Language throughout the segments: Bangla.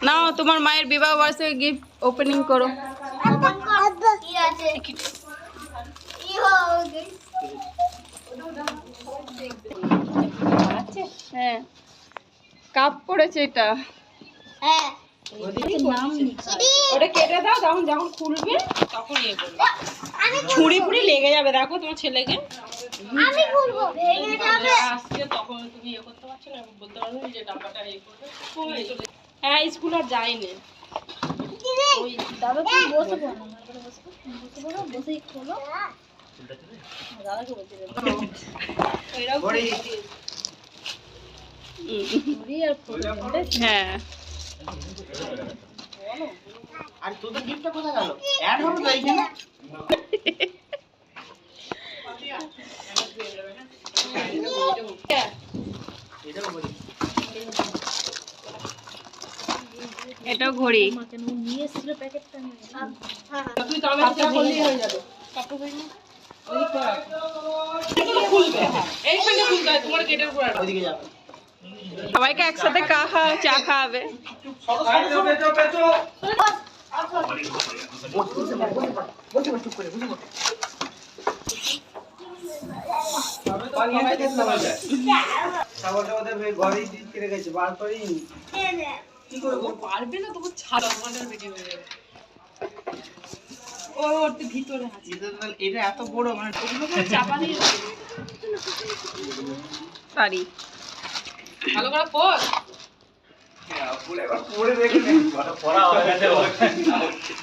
নাও তোমার মায়ের বিবাহ বার্ষিকী গিফট ওপেনিং করো। হ্যাঁ কাপ পড়েছে এটা। হ্যাঁ ওটা কেটে দাও তখন যখন খুলবে তখন ইয়ে করবে। ছুরি ফুড়ি লেগে যাবে দেখো তোমার ছেলেকে। আমি ভেঙে যাবে আসছে তখন তুমি ইয়ে করতে পারছ না বলতে পারবে যে ডাব্বাটা ইয়ে করবে। হ্যাঁ স্কুল আর যায়নি। ওই দাদা তুমি বসে পড়ো বসে বসে পড়ো বসেই খোলো। দাদাকে বলতে হ্যাঁ। আর তোদের গিফটটা কোথায় গেল? অ্যাড হবে তো এইখানে। এটাও বলি এটাও ঘড়ি নিয়ে এসেছিল প্যাকেটটা তুই কাপটা খুললেই হয়ে যাবে খুলবে এইখানে খুলতে হয় তোমার গেটের উপর ওইদিকে যাবে সবাইকে একসাথে কা খাওয়া চা খাওয়াবে করে দিয়ে রেখেছে বার করেই নি। কি করে পারবে না তবু ছাড়া তোমাদের ভিডিও হয়ে যাবে ও ওর ভিতরে আছে। এটা এত বড় মানে চাপা দিয়ে পারি ভালো করে পর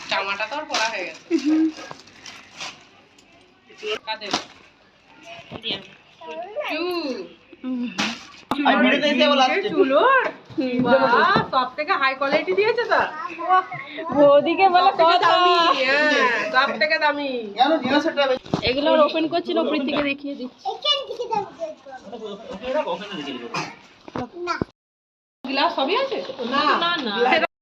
জামাটা তো আর হয়ে গেছে। কাদের দিয়া চু আর ভিডিওতে এসে বলা আসছে। চুলোর বাহ। সব থেকে হাই কোয়ালিটি দিয়েছে তো? বৌদিকে বলে কত দামি হ্যাঁ সব থেকে দামি। এগুলো ওপেন করছিল উপর থেকে দেখিয়ে দিচ্ছি। গ্লাস সবই আছে? না। না